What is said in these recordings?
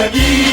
again.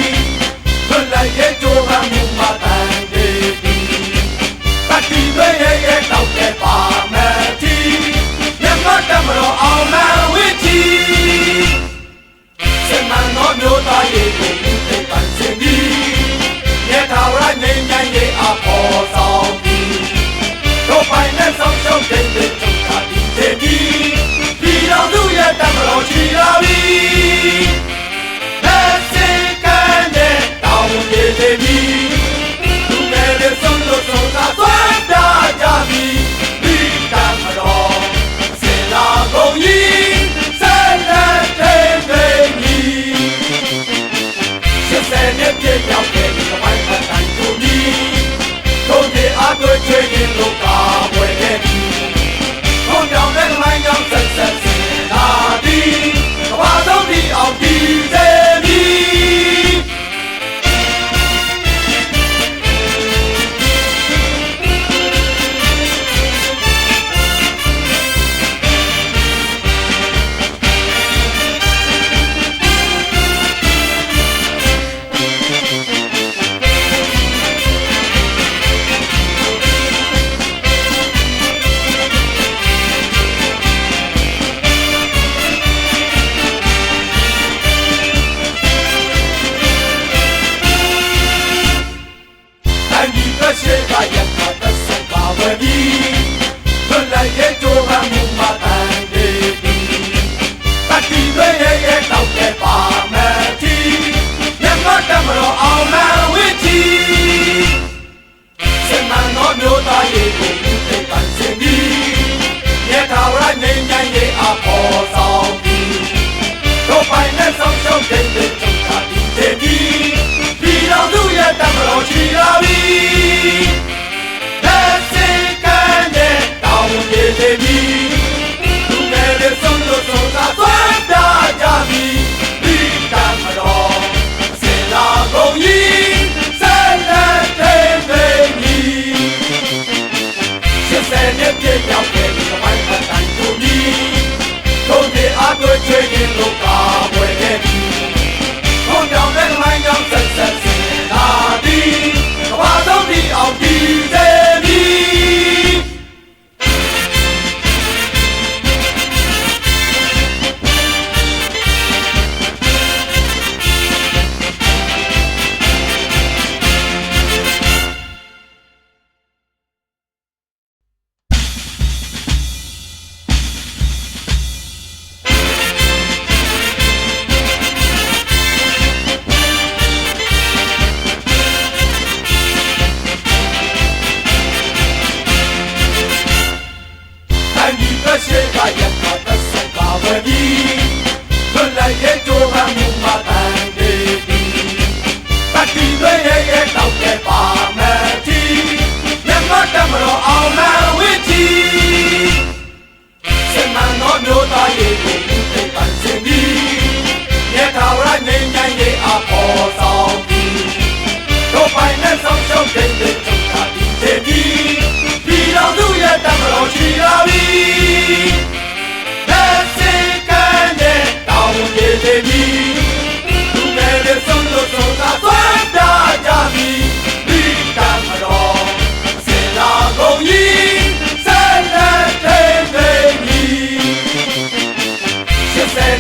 天天要。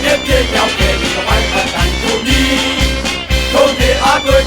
နဲ့ပြည့်ရောက်ခဲ့ဒီမိုင်းပတ်တိုင်းကိုမြည်တို့တွေအားတို့